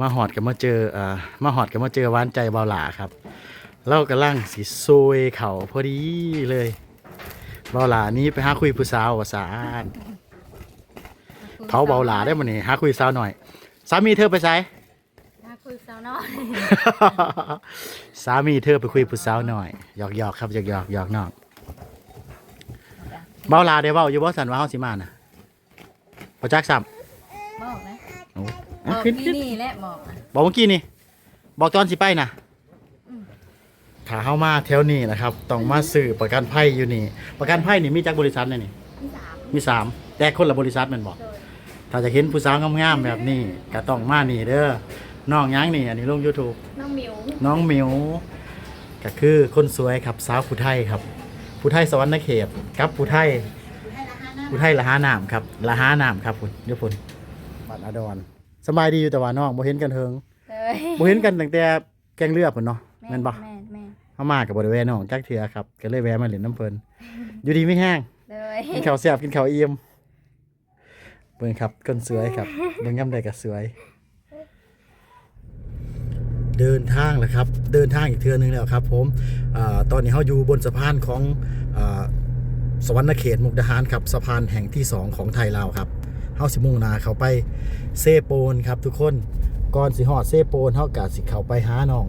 มาหอดกับมาเจออ่ามาหอดกับมาเจอหวานใจเบาหลาครับเรากำลังสิซวยเขาพอดีเลยเบาหลานี้ไปหาคุยผู้สาวว่าสารเผาเบาหลาได้มาเนี่หาคุยสาวหน่อย สามีเธอไปไสมาคุยสาวน้อย สามีเธอไปคุยผู้สาวหน่อยหยอกหยอกครับหยอกหยอกหยอกน้องเบาหลาได้เบาอยู่บ่สันว่าเฮาสิมาน่ะบ่จักซ้ำบอ กนะโอ้บอะอกขึ้นที่ขึ้นนี่แหละบอกนะบอกเมื่อกี้นี่ บอกตอนสิไปนะอืมถ้าเข้ามาแถวนี้นะครับ ต้องมาซื้อประกันภัยอยู่นี่ ประกันภัยนี่มีจากบริษัทไหนนี่ ที่สามมีสามแต่คนละบริษัทแมันบอกโดยถ้าจะเห็นผู้สาวงามๆแบบนี้ก็ต้องมานี่เด้อน้องหยังนี่ อันนี้ลง YouTube น้องหมิวน้องหมิวก็คือคนสวยครับสาวผู้ไทยครับ ผู้ไทยสวรรค์เขตกับผู้ไทย ผู้ไทยละหาน้ำครับละหาน้ำครับคุณเดี๋ยวพุ่นบ้านอดอน สบายดีอยู่แต่ว่าน้องบ่เห็นกันเทิงเลยบ่เห็นกันตั้งแต่แกงเลือพุ่นเนาะแม่นบ่แม่นแม่นเฮามากับบริเวณน้องจักเทือครับก็เลยแวะมาเล่นน้ำเพิ่นอยู่ดีไม่แห้งเลยกินข้าวแซ่บกินข้าวเอี่ยมเบิ่งครับคนสวยครับเบิ่งย่ำใดก็สวย เดินทางแล้วครับ เดินทางอีกเทือนึงแล้วครับ ผมอาตอนนี้เฮาอยู่บนสะพานของอาสวรรณเขตมุกดาหารครับสะพานแห่งที่สองของไทยลาวครับ เฮาสิมุ่งหนาเขาไปเซโปนครับทุกคนก่อนสิฮอดเซโปนเฮากะสิเข้าไปหาน้อง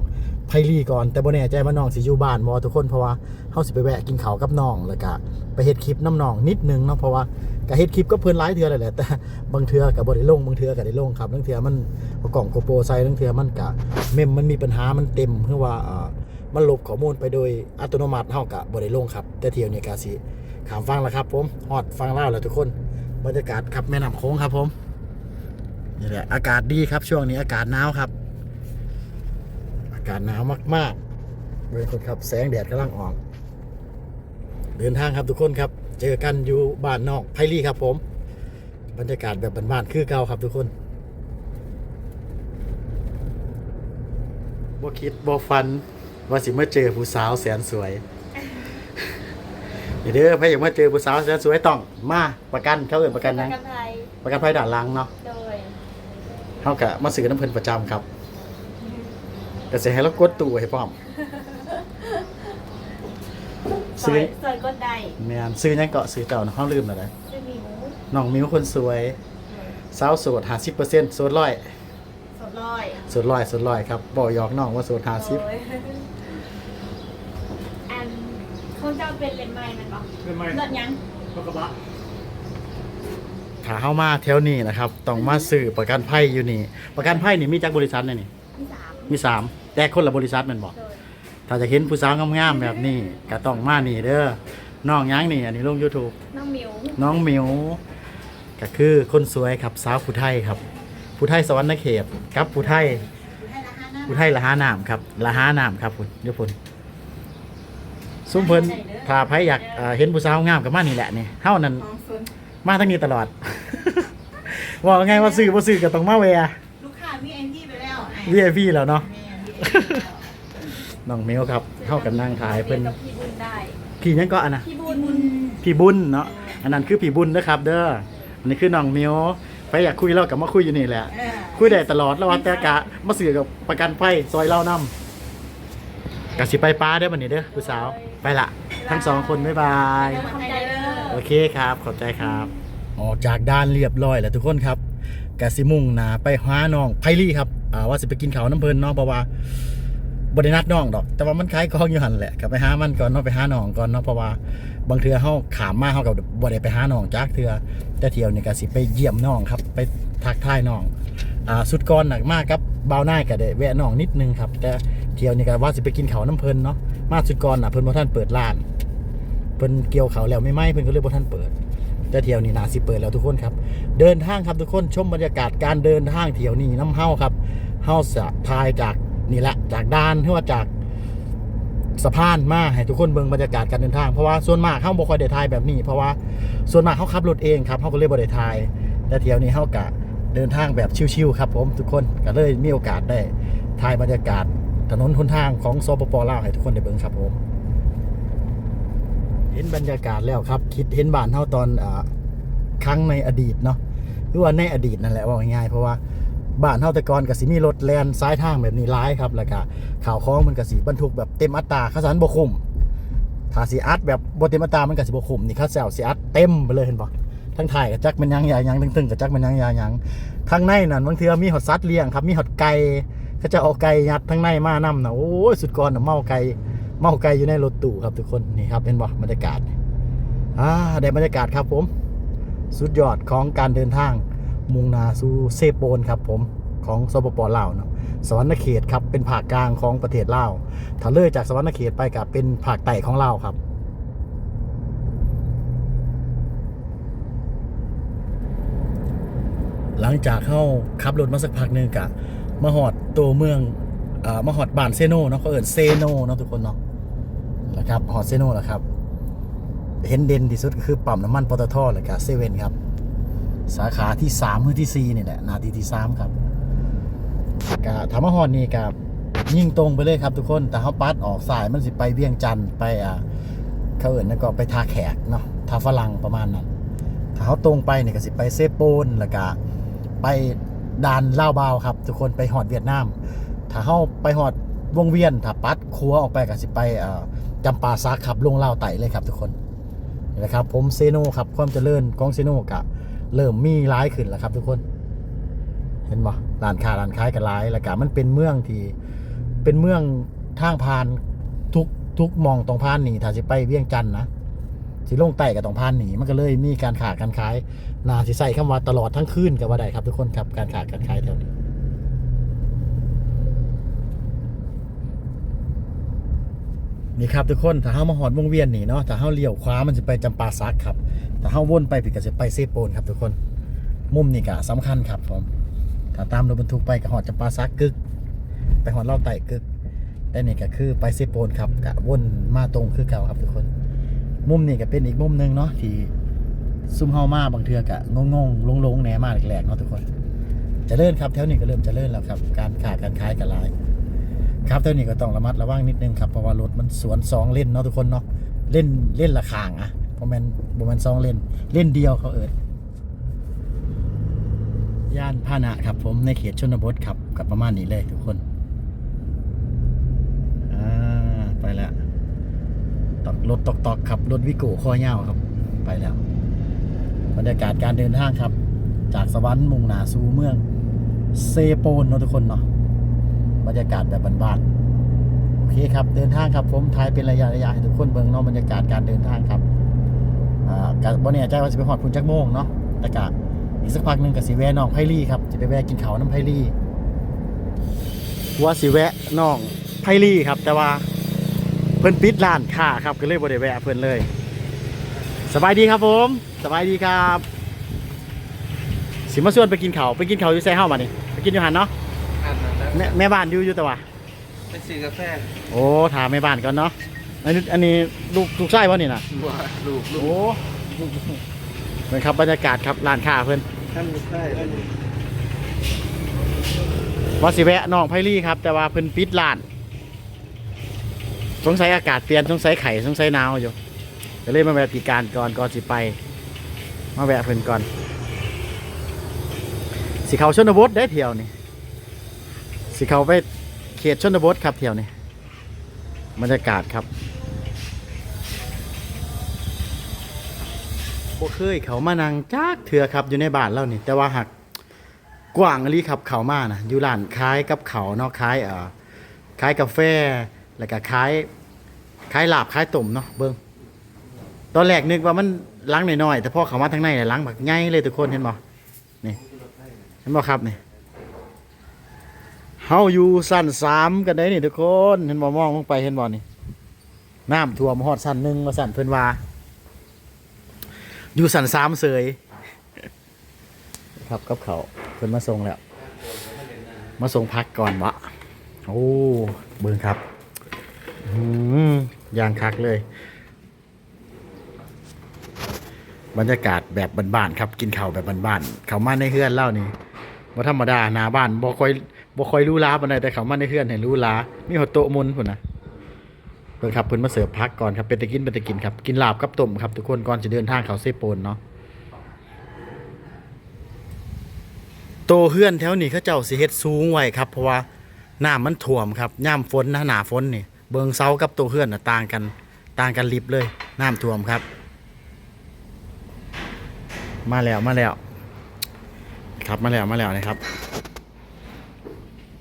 ไพลีก่อนแต่บ่แน่ใจว่าน้องสิอยู่บ้านบ่ทุกคนเพราะว่าเฮาสิไปแวะกินข้าวกับน้องแล้วก็ไปเฮ็ดคลิปน้ำน้องนิดนึงเนาะเพราะว่าก็เฮ็ดคลิปก็เพิ่นหลายเทื่อแล้วแหละแต่บางเทื่อก็บ่ได้ลงบางเทื่อก็ได้ลงครับบางเทื่อมันกล่องโกโปรใส่บางเทื่อมันก็เมมมันมีปัญหามันเต็มคือว่าอ่ามันลบข้อมูลไปโดยอัตโนมัติเฮาก็บ่ได้ลงครับ แต่เที่ยวนี้ก็สิขามฟังแล้วครับผมฮอดฟังลาวแล้วทุกคน บรรยากาศครับแม่น้ำโค้งครับผมนี่แหละอากาศดีครับช่วงนี้อากาศหนาวครับ อากาศหนาวมากๆเลยคนครับแสงแดดกำลังออก เดินทางครับทุกคนครับ เจอกันอยู่บ้านนอกไพลี่ครับผม บรรยากาศแบบบ้านๆคือเก่าครับทุกคนบ่คิดบ่ฟันว่าสิเมาเจอผู้สาวแสนสวย เด้อใครอยากมาเจอผู้สาวแสนสวยต้องมาประกันเขาเอ่นประกันปนะระกันภัยประกันภัยด่านหลังเนาะโดยเฮากะมาซื้อน้ำเพิ่นประจำครับแต่สิให้เรากดตู้ให้พร้อม ซซื้ออยซอยกดได้แม่นซื้อหยังเกาะซื้อเต่าเนาะเฮาลืมแล้วนะซื้อหมิวน้องมิวคนสวยสาวโสด50%โสดร้อยสดลอยโสดร้อยโสดร้อยครับบ่หยอกน้องว่าโสด50 โดยอัน เขาเจ้าเป็นเลนส์ไม้มันบอกเป็นไงเลิศยังรถกระบะถ้าเฮามาแถวนี้นะครับต้องมาซื้อประกันภัยอยู่นี่ ประกันภัยนี่มีจากบริษัทไหนนี่ที่สามมีสามแต่คนละบริษัทแม่นบ่โดยถ้าจะเห็นผู้สาวงามๆแบบนี้ก็ต้องมานี่เด้อน้องหยังนี่อันนี้ลง YouTube น้องหมิวน้องหมิวก็คือคนสวยครับสาวผู้ไทยครับ ผู้ไทยสวรรค์เขตกับผู้ไทย ผู้ไทยละหาน้ำครับละหาน้ำครับคุณเดี๋ยวพุ่น ซุ้มเพิ่นถ้าไผอยากเอ่อเห็นผู้สาวงามกับมานี่แหละนี่เฮานั่นมาทั้งนี้ตลอด ว่าไงว่าซื้อบ่ซื้อก็ต้องมาแวะ ลูกค้ามีแอนดี้ไปแล้วไอ้ VIP แล้วเนาะ แม่มีแอนดี้ไปแล้วน้องหมิวครับเฮากันนั่งถ่ายเพิ่นกับพี่บุญได้ พี่หยังก็อันน่ะ พี่บุบุญญบุญพี่บุญเนาะ อันนั้นคือพี่บุญนะครับ เด้อ อันนี้คือน้องมิวไปอยากคุยเรากับมาคุยอยู่นี่แหละ เออคุยได้ตลอดแล้วว่าแต่กะมาสื่อกับประกันไฟซอยเล่านำกะสิไปป้าเด้อบันนี้เด้อผู้สาว ไปละทั้งสองคนบ๊ายบายทำใจเด้อ โอเคครับ ขอบใจครับ ออกจากด้านเรียบร้อยแล้วทุกคนครับกะสิมุ่งหนาไปหาน้องไพลี่ครับอ่าว่าสิไปกินข้าวน้ำเพลินเนาะเพราะว่าบรินัดน้องดอก แต่ว่ามันขายกองอยู่หันแหละก็ไปหามันก่อนเนาะไปหาน้องก่อนเนาะเพราะว่าบางเทื่อเฮาขามมาเฮากับบ่ได้ไปหาน้องจักเทื่อแต่เที่ยวนี่ก็สิไปเยี่ยมน้องครับ ไปทักทายน้องอ่าสุดก่อนหนักมากครับบ่าวหน้ายก็ได้แวะน้องนิดนึงครับ แต่เที่ยวนี่ก็ว่าสิไปกินข้าวน้ำเพลินเนาะ มาสุดก่อนน่ะเพิ่นบ่ทันเปิดร้านเพิ่นเกี่ยวเขาแล้วไม่ไหมเพิ่นก็เลยบ่ทันเปิด แต่เที่ยวนี้นาสิเปิดแล้วทุกคนครับ เดินทางครับทุกคนชมบรรยากาศการเดินทางเที่ยวนี้น้ำเฮาครับเฮาสะทายจากนี่แหละจากด้านที่ว่าจากสะพานมาให้ทุกคนเบิ่งบรรยากาศการเดินทางเพราะว่าส่วนมากเฮาบ่ค่อยได้ทายแบบนี้ เพราะว่าส่วนมากเฮาขับรถเองครับเฮาก็เลยบ่ได้ทาย แต่เที่ยวนี้เฮากะเดินทางแบบชิวๆครับผมทุกคนก็เลยมีโอกาสได้ทายบรรยากาศ ถนนหนทางของสปปลาวให้ทุกคนได้เบิ่งครับผม เห็นบรรยากาศแล้วครับ คิดเห็นบ้านเท่าตอนอครั้งในอดีตเนาะหรือว่าในอดีตนั่นแหละว่าง่ายๆเพราะว่าบ้านเฮาแต่ก่อนก็สิมีรถแลนซ้ายทางแบบนี้หลายครับแล้วก็ข่าวของมันก็สิบรรทุกแบบเต็มอัตราเขาสันบ่คุ้มถ้าสิอัดแบบบเต็มอัตรามันก็สิบ่คุ้มนี่เขาแซวสิอัดเต็มไปเลยเห็นบ่ทั้งถ่ายก็จักมันยังยายังตึงๆก็จักมันยังยายังข้างในนั่นบางเทือมีหอดสัตว์เลี้ยงครับมีหอดไก่ เขาจะเอาไก่ยัดทั้งในมานํนะโอ้ยสุดก่อนนะเมาไก่เมาไก่อยู่ในรถตู้ครับทุกคนนี่ครับเห็นบ่บรรยากาศอ่าได้บรรยากาศครับผม สุดยอดของการเดินทางมุ่งนาสู่เซโปนครับผมของสปปลาวเนาะสวรรณเขตครับเป็นภาคกลางของประเทศลาวถ้าเลยจากสวรรณเขตไปกับเป็นภาคใต้ของลาวครับหลังจากเข้าขับรถมาสักพักหนึงกะ มาหอดตัวเมืองอ่ามาหอดบ้านเซโนเนาะเขาเอิญเซโนเนาะทุกคนเนาะนะครับหอดเซโนแหละครับ เห็นเด่นที่สุดก็คือปั๊มน้ำมันปตทเลยครับเซเว่นครับ สาขาที่สามมือที่สี่นี่แหละนาทีที่สามครับกะธรรมหอนนี่กับยิ่งตรงไปเลยครับทุกคน แต่เขาปัดออกสายมันสิไปเวียงจันทร์ไปอ่าเขาเอิญนั่นก็ไปทาแขกเนาะทาฝรั่งประมาณนั้นถ้าเขาตรงไปเนี่ยก็สิไปเซโปนแล้วก็ไป ด่านลาวบาวครับ ทุกคนไปหอดเวียดนาม ถ้าเข้าไปหอดวงเวียนถ้าปัดครัวออกไปก็สิไปจำปาซักครับลงลาวไต่เลยครับ ทุกคนนี่แหละครับผมเซโนครับความเจริญของเซโนกะเริ่มมีร้ายขึ้นแล้วครับ ทุกคน เห็นบ่ร้านค้าร้านขายกันร้ายแล้วก็มันเป็นเมืองที่เป็นเมืองทางผ่านทุกทุกมองตรงผ่านนี่ถ้าสิไปเวียงจันทน์นะ สิลงใต้กับตรงผ่านหนีมันก็เลยมีการขาดการขายนาสิใส่คำว่าตลอดทั้งคืนกับว่าใดครับทุกคนครับการขาดการขายแถวนี้นี่ครับทุกคนถ้าเฮามาหอดวงเวียนนี่เนาะถ้าเฮาเลี้ยวขวามันจะไปจำปาซักครับถ้าเฮาวนไปผิดก็จะไปเซโปนครับทุกคนมุมนี่ก็สำคัญครับผมถ้าตามรถบรรทุกไปก็หอดจำปาซักกึก ไปหอดเล่าไต่กึกแต่นี่ก็คือไปเซโปนครับกะวนมาตรงคือเก่าครับทุกคน มุมนี่ก็เป็นอีกมุมหนึงเนาะที่ซุ่มเฮามาบางเทือกะงงงลงลงๆแหนมาแหลกๆเนาะทุกคนจะเลื่อนครับแถวนี้ก็เริ่มจะเลื่อนแล้วครับ การขาการขายกันลาย ครับเท่านี้ก็ต้องระมัดระวังนิดนึงครับเพราะว่ารถมันสวนสองเล่นเนาะทุกคนเนาะเล่นเล่นละคางอะเพราะมันบ่แมันสองเล่น เล่นเดียวเขาเอิดย่านพาหนะครับ ผมในเขตชนบทครับกับประมาณนี้เลยทุกคนอ่าไปแล้ว รถตอกตอกครับรถวิโก้คอยาวครับ ไปแล้ว บรรยากาศการเดินทางครับ จากสวรรค์มุ่งหนาสู่เมือง เซโปนเนาะทุกคนเนาะบรรยากาศแบบบ้านๆโอเคครับ เดินทางครับผมถ่ายเป็นระยะระยะให้ทุกคนเบิ่งเนาะบรรยากาศการเดินทางครับอ่ากับ่แน่ใจว่าจะไปฮอดพุ่นจักโมงเนาะแต่กะอีกสักพักหนึ่งก็สิแวะน้องไพลี่ครับจะไปแวะกินเขาน้ำไพลี่ว่าสิแวะน้องไพลี่ครับ แต่ว่า เพิ่นปิดร้านค้าครับก็เลยบ่ได้แวะเพิ่นเลย สบายดีครับผมสบายดีครับ สิมาชวนไปกินข้าวไปกินข้าวอยู่ไสเฮามานี่ไปกินอยู่หันเนาะอ่านมาแล้วแม่แม่บ้านอยู่อยู่แต่ว่า ไปซื้อกาแฟโอ้ถามแม่บ้านก่อนเนาะอันนี้อันนี้ลูกลูกชายป่ะนี่นะว่าลูกลูกโอ้เหมือนครับบรรยากาศครับร้านค้าเพิ่นท่านลูกได้ท่านว่าสิแวะน้องไพลี่ครับ แต่ว่าเพิ่นปิดร้าน สงสัยอากาศเปลี่ยนสงสัยไข่สงสัยหนาวอยู่ก็เลยมาแวะปีการก่อนก่อนสิไป มาแวะเพิ่นก่อน สิเขาชนบทได้เที่ยวนี่สิเขาไปเขตชนบทครับเที่ยวนี่บรรยากาศครับบ่เคยเขามานั่งจักเถื่อครับอยู่ในบ้านเรานี่แต่ว่าหักกว้างอลีครับเขามานะอยู่ร้านขายกับเขาวเนาะขายเอ่อขายกาแฟ แล้วก็ขายขายลาบขายต้มเนาะเบิ่งตอนแรกนึกว่ามันล้างน้อยๆแต่พอเขามาทางในเนี่ยล้างแบบใหญ่เลยทุกคนเห็นบ่นี่เห็นบ่ครับนี่เฮาอยู่สั้นสามกันได้นี่ทุกคนเห็นบ่มองลงไปเห็นบ่นี่น้ำท่วมฮอดสั้นหนึ่งว่าสั้นเพิ่นว่าอยู่สั้นสามเสยครับกับเขาเพิ่นมาส่งแล้ว มาส่งพักก่อนวะโอ้เบิ่งครับ อืมยางคักเลย บรรยากาศแบบบ้านๆครับ กินข้าวแบบบ้านๆเขามาในเฮือนเล่านี่ว่าธรรมดาหนาบ้านบ่ค่อยบ่ค่อยรู้ล้าปานใดแต่เขามาในเฮือนเห็นรู้ล้ามีหัวโตมุนพุ่นนะเพิ่นครับเพิ่นมาเสิร์ฟพักก่อนครับเป็นตะกินเป็นตะกินครับกินลาบกับต้มครับทุกคนก่อนจะเดินทางเขาเซโปนเนาะโตเฮือนแถวนี้เขาเจ้าสิเฮ็ดสูงไว้ครับเพราะว่าน้ำมันท่วมครับย่ามฝนนะหนาฝนนี่ เบิงเสากับโตเฮือนนะต่างกันต่างกันลิบเลยน้ำท่วมครับ มาแล้วมาแล้ว ครับมาแล้วมาแล้วนะครับ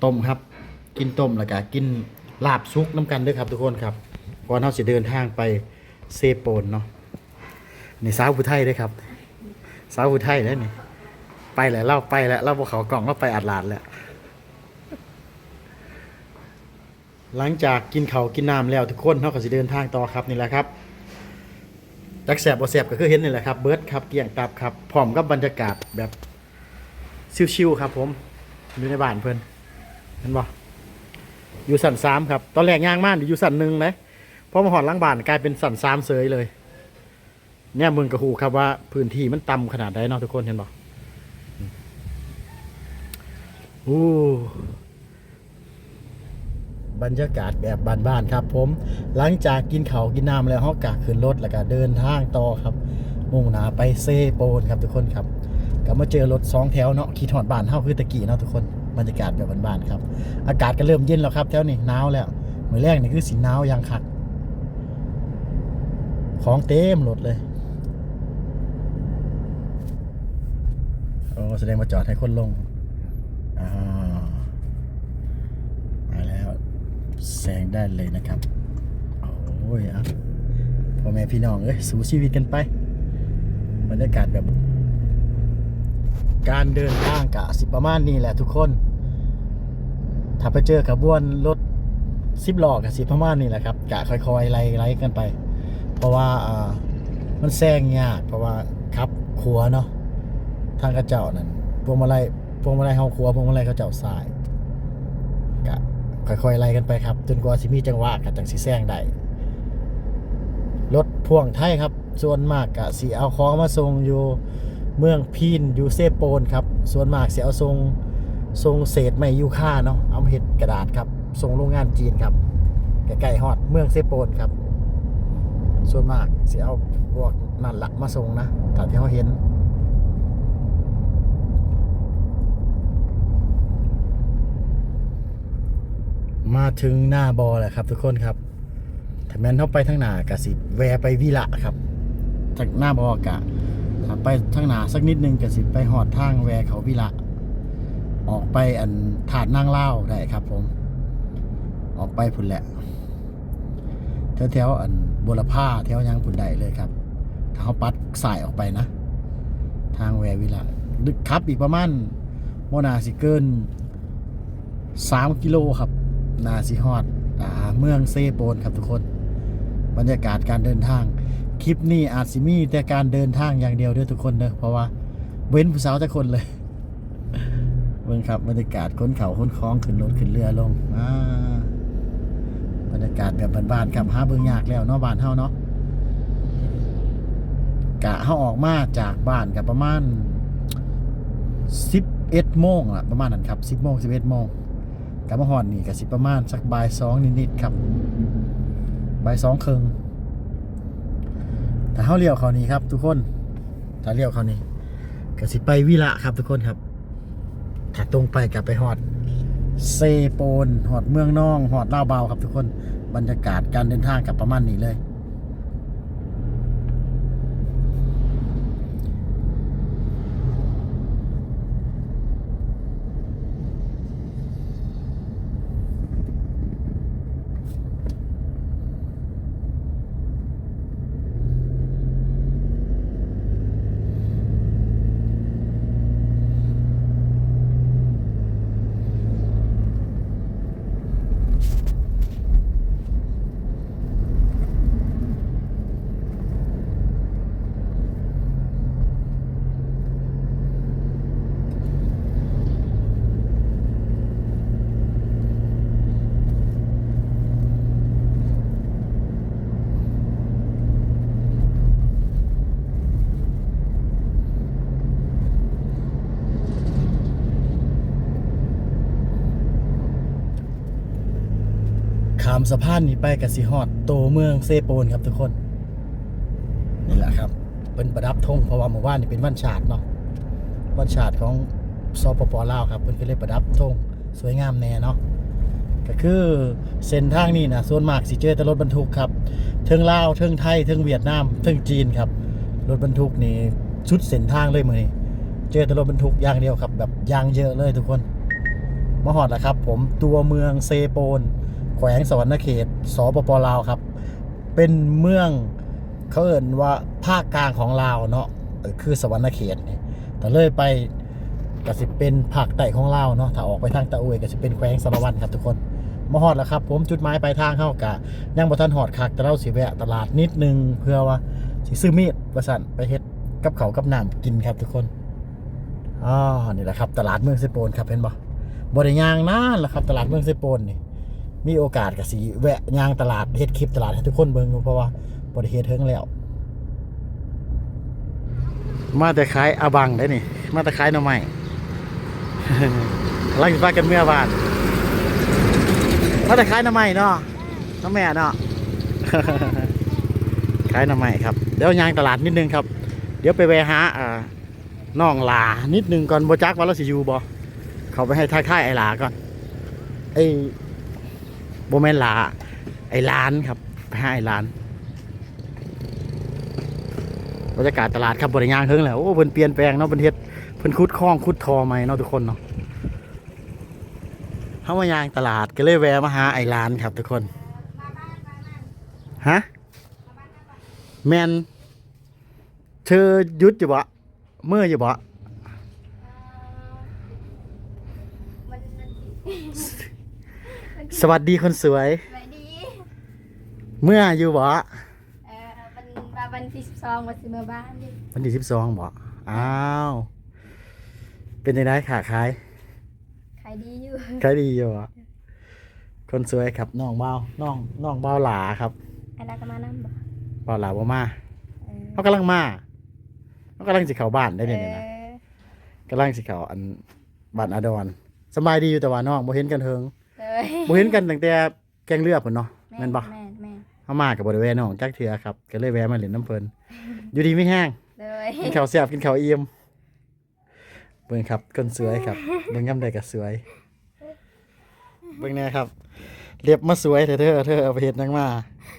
ต้มครับกินต้มแล้วก็กินลาบซุกน้ำกันด้วยครับทุกคนครับเพราะว่าเราจะเดินทางไปเซโปนเนาะในสาวผู้ไทยด้วยครับสาวผู้ไทยแล้วนี่ไปแล้วเล่าไปแล้วเล่าภูเขากล่องเราไปอัดลาดแล้ว หลังจากกินเขากินน้ำแล้วทุกคนเขาก็จะเดินทางต่อครับนี่แหละครับจักแสบบ่แสบก็คือเห็นนี่แหละครับเบิร์ดครับเกี่ยงตับครับพร้อมกับบรรยากาศแบบชิวๆครับผมอยู่ในบ้านเพิ่นเห็นบ่อยู่สันสามครับตอนแรกย่างมากอยู่สันหนึ่งเลยพอมาหอดล้างบ้านกลายเป็นสันสามเสยเลยเนี่ยมึงกระหูครับว่าพื้นที่มันต่ำขนาดใดเนาะทุกคนเห็นบ่อู้ บรรยากาศแบบบ้านๆครับ ผม หลังจากกินเขากินน้ำแล้วเฮากะขึ้นรถแล้วก็เดินทางต่อครับ มุ่งหน้าไปเซโปนครับทุกคนครับก็มาเจอรถสองแถวเนาะขี่ถอดบ้านเฮาคือตะกี้เนาะทุกคนบรรยากาศแบบบ้านๆครับ อากาศก็เริ่มเย็นแล้วครับแถวนี้หนาวแล้วมือแรกนี่คือสีหนาวย่างคักของเต็มรถเลยโอ้แสดงมาจอดให้คนลงอ่าแล้ว แซงได้เลยนะครับ โอ้ยอะพ่อแม่พี่น้องเอ้ยสู้ชีวิตกันไปบรรยากาศแบบ การเดินทางกะสิประมาณนี้แหละทุกคน ถ้าไปเจอขบวนรถสิบล้อกะสิประมาณนี้แหละครับกะค่อยๆไล่ไล่กันไป เพราะว่าอ่ามันแซงยากเพราะว่าขับขัวเนาะทางกระเจ้านั่นพวงมาลัยพวงมาลัยเฮาครัวพวงมาลัยเขาเจ้าสายกะ ค่อยๆไล่กันไปครับจนกว่าสิมีจังหวะกะจังสิแซงได้รถพ่วงไทยครับ ส่วนมากกะสิเอาของมาส่งอยู่เมืองพีนอยู่เซโปนครับ ส่วนมากสิเอาส่งส่งเศษไม้ยูค่าเนาะเอาเฮ็ดกระดาษครับส่งโรงงานจีนครับใกล้ๆฮอดเมืองเซโปนครับ ส่วนมากสิเอาพวกนั่นหลักมาส่งนะตามที่เขาเห็น มาถึงหน้าบอแหละครับ ทุกคนครับถ้าแม้นเข้าไปทางหน้ากะสิแวไปวิละครับจากหน้าบอกะถ้าไปทางหน้าสักนิดนึงกะสิไปหอดทางแวเขาวิละ ออกไปอันถาดนั่งเล่าได้ครับ ผม ออกไปพุ่นแหละแถวๆอันบุรพาแถวยังพุ่นได้เลยครับ ถ้าเขาปัดสายออกไปนะ ทางแววิละดึกครับอีกประมาณโมนาสิเกินสามกิโลครับ นาซิฮอดอเมืองเซโปนครับทุกคน บรรยากาศการเดินทาง คลิปนี้อาจสิมีแต่การเดินทางอย่างเดียวด้อทุกคนเด้อเพราะว่าเว้นผู้สาวแต่คนเลยเบิ่งครับบรรยากาศค้นเขาค้นคลองขึ้นรถขึ้นเรือลงอบรรยากาศแบบบ้านๆครับหาเบิ่งยากแล้วเนาะบ้านเฮาเนาะกะเฮาออกมาจากบ้านกับประมาณ11โมงอะประมาณนั้นครับ10โมง11โมง กลับมาหอดนี่ก็สิประมาณสักบ่ายสองนิดๆครับบ่ายสองครึ่งแต่เขาเลี้ยวเขานี้ครับ ทุกคนถ้าเลี้ยวเขานี้ก็สิไปวิละครับทุกคนครับถ้าตรงไปกลับไปหอดเซโปนหอดเมืองนองหอดลาวเบาครับทุกคนบรรยากาศการเดินทางกับประมาณนี้เลย ขามสะพานนี้ไปกับสิฮอดโตเมืองเซโปนครับทุกคน นี่แหละครับเป็นประดับธงเพราะว่าหมู่บ้านนี่เป็นวันชาติเนาะวันชาติของสปปลาวครับเพิ่นก็เลยประดับธงสวยงามแน่เนาะก็คือเส้นทางนี้นะส่วนมากสิเจอแต่รถบรรทุกครับเทิงลาวเทิงไทยเทิงเวียดนามเทิงจีนครับรถบรรทุกนี่ชุดเส้นทางเลยมือนี้เจอแต่รถบรรทุกอย่างเดียวครับ แบบยางเยอะเลยทุกคนมาฮอดแล้วครับ ผมตัวเมืองเซโปน แขวงสวรรณเขตสปปลาวครับ เป็นเมืองเขาเอ่นว่าภาคกลางของลาวเนาะคือสวรรณเขตนี่แต่เลยไปก็สิเป็นภาคใต้ของลาวเนาะถ้าออกไปทางตะอวยก็สิเป็นแขวงสารวันครับทุกคนมาฮอดแล้วครับ ผมจุดหมายปลายทางเข้ากะยังบ่ทันฮอดคักแต่เราสิแวะตลาดนิดนึงเพื่อว่าสิซื้อมีดว่าสั่นไปเฮ็ดกับเขากับน้ำกินครับทุกคนอ๋อนี่แหละครับ ตลาดเมืองเซโปนครับเห็นบ่บ่ได้ย่างนานแล้วครับ ตลาดเมืองเซโปนนี่ มีโอกาสกับสีแวะย่างตลาดเฮ็ดคลิปตลาดให้ทุกคนเบิ่งอยู่เพราะว่าบริเฮ็ดเทิงแล้ว มาแต่ขายอาบังได้นี่ มาแต่ขายหน่อไม้กำลังสิพากันเมื่อบานมาแต่ขายหน่อไม้เนาะน้องแม่เนาะขายหน่อไม้ครับเดี๋ยวย่างตลาดนิดนึงครับ เดี๋ยวไปแวะหาอ่าน้องลานิดนึงก่อนโบจักว่าเราสิอยู่บ่เขาไปให้ทักทายไอ้ลาก่อนไอ้ โบแมนลาไอ้ร้านครับ ไปหาไอ้ร้านบรรยากาศตลาดครับบริยางเทิงแหละโอ้เพิ่นเปลี่ยนแปลงเนาะเพิ่นเฮ็ดเพิ่นคุดคลองคุดทอใหม่เนาะทุกคนเนาะเฮามายางตลาดก็เลยแวะมาหาไอ้ร้านครับทุกคนฮะแมนเธอยุดอยู่บ่เมื่ออยู่บ่ มันมัน สวัสดีคนสวยไม่ดี เมื่ออยู่บ่เออวันวันวันที่สิบสองวันสิมาบ้านดิวันที่สิบสองบ่อ้าว เป็นยังไงขาขายขายดีอยู่ขายดีอยู่อะคนสวยครับน้องเบาน้องน้องเบาหลาครับไอ้ลากมานั่บ่เบาหลาบ่มาเออเขากำลังมาเขากำลังสิเข้าบ้านได้เอเนี่ยนี่นะอกำลังสิเข้าอันบ้านอาดอนสบายดีอยู่แต่ว่าน้องบ่เห็นกันเทิงเล ยบ่เห็นกันตั้งแต่แกงเลือดพุ่นเนาะแม่นบ่แม่นแม่นเฮามากับ่ได้แวะน้องจักเทื่อครับก็เลยแวะมาเล่นน้ำเพิ่นอยู่ดีไม่แห้งเลยกินข้าวแซ่บกินข้าวเอี่ยมเบิ่งครับคนสวยครับเบิ่งยามใดก็สวยเบิ่งแน่ครับเล็บมาสวยเถอะเธอเธอเอาไปเฮ็ดหยังมา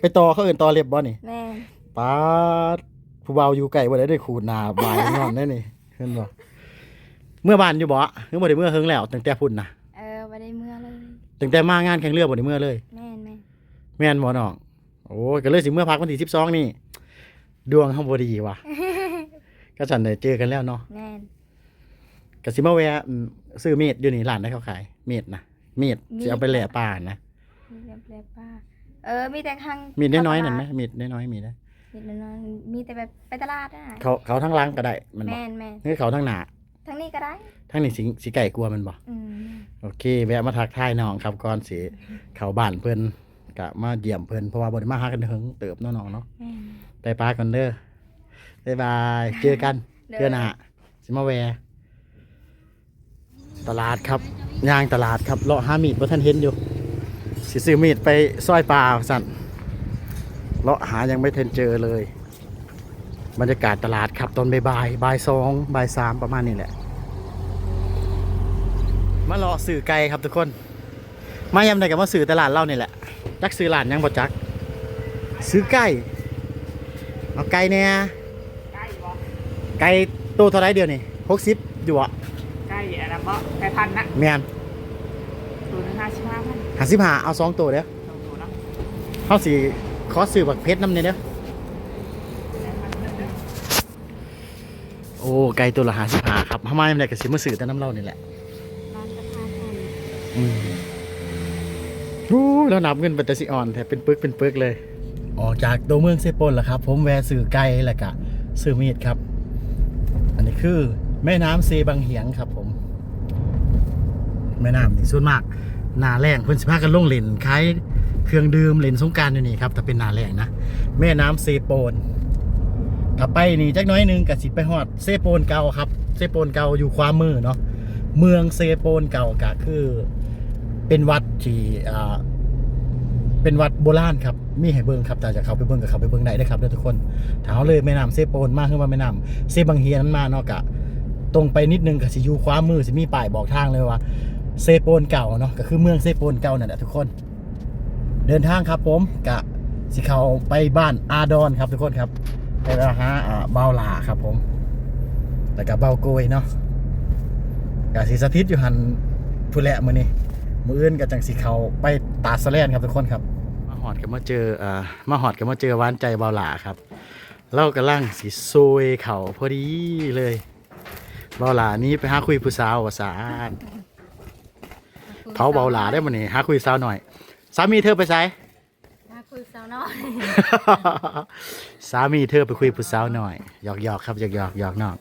ไปต่อเขาเอื่นต่อเล็บบ่นี่แม่นป๊าดผู้เบาอยู่ไกลบ่ได้ได้ขูดหน้าบายนอนได้นี่เห็นบ่เมื่อบ้านอยู่บ่คือบ่ได้เมื่อเฮิงแล้วตั้งแต่พุ่นน่ะ เออบ่ได้เมื่อเลย ตั้งแต่มางานแข่งเรือบ่ได้เมื่อเลย แม่นแม่นแม่นบ่น้องโอ้ยก็เลยสิเมื่อพักวันที่12นี่ ดวงเฮาบ่ดีว่ะ ก็ฉันได้เจอกันแล้วเนาะแม่นก็สิมาแวะอืมซื้อมีดอยู่นี่ร้านได้เขาขายมีดนะมีดสิเอาไปแหล่ป่านะมีเรียบเรียบป้า เออ มีแต่ข้างมีดน้อยๆนั่นไหมมีดน้อยๆมีได้มีดน้อยๆมีแต่แบบไปตลาดอะเขาเขาทั้งหล้างก็ได้มันบอกแม่นแม่นนี่เขาทั้งหน้า ทั้งนี้ก็ได้ ทั้งนี่สิสิไก่กลัวมันบอกอืมโอเค แวะมาทักทายน้องครับก่อนสิเขาบ้านเพิ่นกะมาเยี่ยมเพิ่นเพราะว่าบ่ได้มาหากันเฮิงเติบเนาะน้องเนาะแม่น ไปปลากันเด้อบ๊ายบายเจอกันเด้อเพื่อนหน้าสิมาแวะตลาดครับย่างตลาดครับเลาะหามีดบ่ทันเห็นอยู่สิซื้อมีดไปซอยปลาสั่นเลาะหายังไม่ทันเจอเลย บรรยากาศตลาดครับตอนบ่ายๆบ่ายสองบ่ายสามประมาณนี้แหละ มาเลาะสื่อไก่ครับทุกคน มายำไหนกับมาสื่อตลาดเล่านี่แหละจักซื้อร้านยังบ่จัก ซื้อไก่เอาไก่เนี่ยไก่บ่ไก่ตัวเท่าไรเดียวนี่หกสิบอยู่อะไก่อะไรบ่ไก่พันธุ์นะแม่นตัวหนึงห้าสิบห้าพันหาสิบหาเอาสองตัวเด้อสองตัวเนาะเขาสีขอสื่อบักเพชรน้ำเนี่ยเด้อโอ้ไก่ตัวละหาสิบหาครับทำไมมันได้กับสิมาสื่อแต่น้ำเล่านี่แหละ ร้านกระทะไทย อืมอู้แล้วนับเงินเป็นตสิอ่อนแทบเป็นปึกเป็นปึกเลย ออกจากตัวเมืองเซโปนแล้วครับ ผมแวะสื่อไก่แล้วก็สื่อมีดครับ อันนี้คือ แม่น้ำเซบังเหียงครับ ผม แม่น้ำนี่ส่วนมากหนาแรงเพิ่นสิพากันลงเล่นคล้ายเครื่องดื่มเล่นสงการอยู่นี่ครับแต่เป็นหนาแรงนะแม่น้ำเซโปนถ้าไปนี่จักน้อยนึงก็สิไปฮอดเซโปนเก่าครับ เซโปนเก่าอยู่ความมือเนาะเมืองเซโปนเก่าก็คือ เป็นวัดที่อ่าเป็นวัดโบราณครับ มีให้เบิ่งครับแต่จะเขาไปเบิ่งกับเขาไปเบิ่งได้เด้ครับเด้อทุกคนถาเอาเลยแม่น้ำเซโปนมากขึ้นมาแม่น้ำเซบังเฮียนมาเนาะกะ ตรงไปนิดนึงก็สิอยู่ขวามือสิมีป้ายบอกทางเลยว่าเซโปนเก่าเนาะก็คือเมืองเซโปนเก่านั่นแหละทุกคน เดินทางครับผมกะสิเขาไปบ้านอาดอนครับทุกคนครับไปหาอ่าเบาหลาครับผมแล้วก็เบาโกยเนาะกะสิสถิตอยู่หันผู้แหละมือนี้ มื้ออื่นก็จังสิเขาไปตาดสะแลนครับทุกคนครับ มาหอดกันมาเจออ่ามาหอดกันมาเจอหวานใจเบาหลาครับเรากำลังสิซวยเขาพอดีเลยเบาหลานี้ไปหาคุยผู้สาวว่าสารเขาเบาหลาได้มื้อนี้หาคุยสาวหน่อย สามีเธอไปไสมาคุยสาวน้อย สามีเธอไปคุยผู้สาวหน่อยหยอกหยอกๆครับหยอกหยอกหยอกน้อง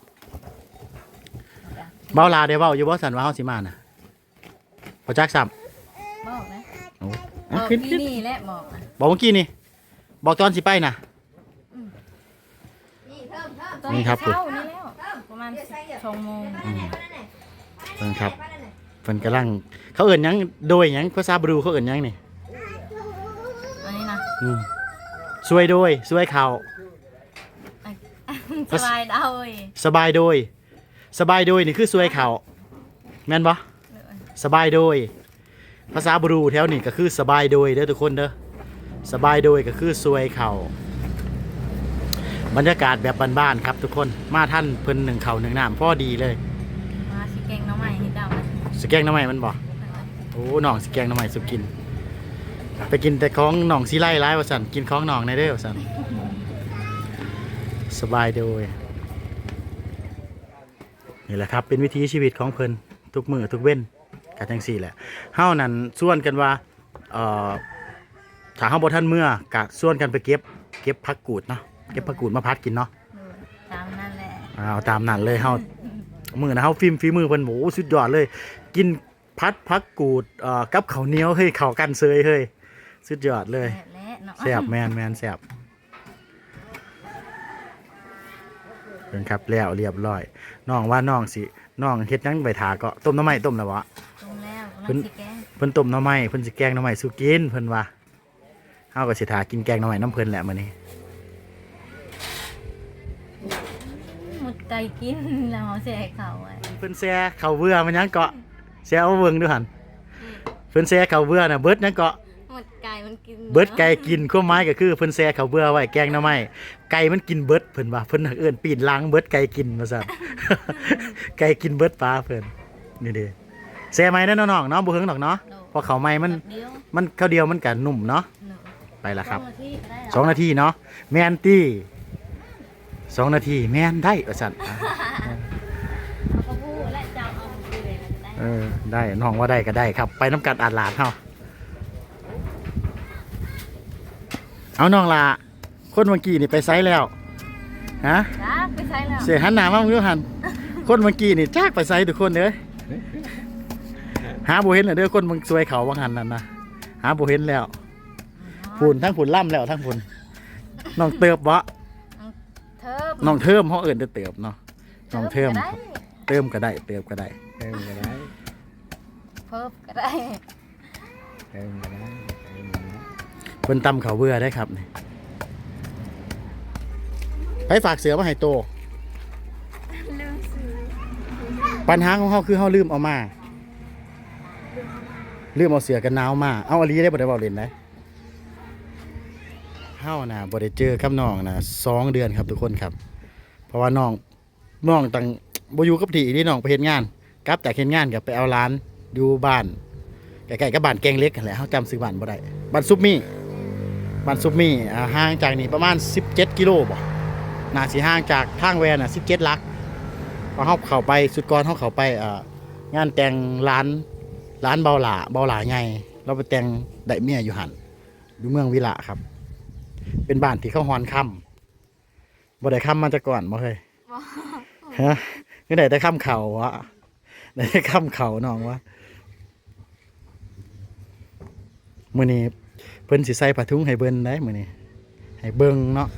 เบาหลาได้เบาอยู่บ่สันว่าเฮาสิมาน่ะ บ่จักซ้ำบอกนะโอ้บอะอกขึ้นที่ขึ้นนี่แหละบอกนะบอกเมื่อกี้นี่ บอกตอนสิไปน่ะตอนนี่ครับ เช้านี่แล้วประมาณสองโมงเพิ่นครับเพิ่นกำลัง เขาเอิ่นหยังโดยหยังภาษาบรูเขาเอิ่นหยังนี่อันนี้นะอืมสวยโดยสวยเขาสบายเอาเว้ยสบายโดย สบายโดยนี่คือสวยเขาแม่นบ่ สบายโดย ภาษาบรูแถวนี่ก็คือสบายโดยเด้อทุกคนเด้อสบายโดยก็คือสวยเขาบรรยากาศแบบบ้านๆครับทุกคนมาท่านเพิ่นหนึ่งเขาหนึ่งน้ำพอดีเลยมาชิเกงน้องใหม่ให้เจ้ามาสแกงน้ำใหม่มันบ่โอ้หน่องสแกงน้ำใหม่สุกิน ไปกินแต่ของหน่องสีไล่ร้ายว่าสันกินของหน่องในเด้อว่าสันสบายโดยนี่แหละครับเป็นวิถีชีวิตของเพิ่นทุกมือทุกเว้น กันจังสี่แหละเฮานั่นส่วนกันว่าเอ่อถ้าเฮาบ่ทันเมื่อกะส่วนกันไปเก็บเก็บผักกูดเนาะเก็บผักกูดมาพัดกินเนาะตามนั่นแหละเอาตามนั้นเลยเฮามือนะเฮาฟิล์มฝีมือเพิ่นโหสุดยอดเลย กินพัดผักกูดเอ่อกับข้าวเหนียวเฮ้ยข้าวกันเซยเฮ้ยสุดยอดเลยแหละเนาะแซ่บแมนแมนแซ่บเป็นครับแล้วเรียบร้อยน้องว่าน้องสิน้องเฮ็ดหยังไปถาก็ต้มหน้ำไม้ต้มแล้ววะตรงแล้วเพิ่นน้ำชิแกงเพิ่นต้มหน้ำไม้เพิ่นสิแกงหน้ำไม้สู้กินเพิ่นว่าเฮาก็สิถากินแกงหน้ำไม้น้ำเพิ่นแหละมื้อนี้หมดไก่กินแล้วเอาเสียให้เขาไว้เพิ่นแซ่ข้าวเบื่อมันหยังเกาะแซ่เอาเบิ่งดูหั่นเพิ่นแซ่ข้าวเบื่อน่ะเบิดหยังเกาะหมดไก่มันกินเบิดไก่กินข้อไม้ก็คือเพิ่นแซ่ข้าวเบื่อไว้แกงหน้ำไม้ไก่มันกินเบิดเพิ่นว่าเพิ่นเอิ้นปีนหลังเบิดไก่กินว่าซั่นไก่กินเบิดปลาเพิ่นนี่เด้ แซ่ไหมเด้อน้องๆเนาะบ่เฮิงดอกเนาะเพราะข้าวไหม้มันเดียวมันข้าวเดียวมันก็นุ่มเนาะหนูไปละครับ สองนาทีก็ได้สองนาทีเนาะแม่นตี้สองนาทีแม่นได้ว่าซั่นเขาก็พูดและจำเอาไปเลยนะจะได้เออได้น้องว่าได้ก็ได้ครับ ไปน้ำกันอาดหลาดเฮาเอาน้องลาคนเมื่อกี้นี่ไปไซแล้วฮะจ้าไปใช้แล้ว เสียหันหน้ามามึงดูหันคนเมื่อกี้นี่จากไปไซทุกคนเด้อ หาบ่เห็นเลยเด้อคนมึงซวยเขาว่างหันนั่นนะหาบ่เห็นแล้วผุนทั้งผุนล่ำแล้วทั้งผุนน้องเติบบ่เทิบน้องเทิมเขาเอิ่นจะเติบเนาะน้องเทิมก็ได้เติมก็ได้ เติบก็ได้เติมก็ได้เพิ่มก็ได้เติมก็ได้เติมก็ได้เพิ่นตำเขาวเบื่อได้ครับนี่ไปฝากเสือมาให้โต ปัญหาของเขาคือเขาลืมเอามา ลืมเอาเสือกันหนาวมา เอาอลีได้บ่ได้บ่เล่นได้เฮาน่ะบ่ได้เจอกับน้องนะสองเดือนครับทุกคนครับ เพราะว่าน้องน้องตั้งบ่อยู่กับที่นี่น้องไปเฮ็ดงานกลับจากเฮ็ดงานก็ไปเอาร้านอยู่บ้านใกล้ๆกับบ้านแกงเล็กนั่นแหละเฮาจำซื้อบ้านบ่ได้บ้านซุปมี่บ้านซุปมี่ห่างจากนี่ประมาณ 17 กิโลบ่น่าสิห่างจากทางแวนน่ะ17ลักพอเขาเข้าไปสุดก่อนเขาเข้าไปงานแต่งร้าน ร้านเบาหลาเบาหลาไงเราไปแต่งได้เมียอยู่หันอยู่เมืองวิละครับ เป็นบ้านที่เขาฮอนค่ำบ่ได้ค่ำมาจากก่อนบ่เคยฮะก็ได้แต่ค่ำเขาวะได้แต่ค่ำเขาน้องวะมื้อนี้เพิ่นสิใส่ผ้าถุงให้เบิ่นได้มื้อนี้ให้เบิ่งเนาะ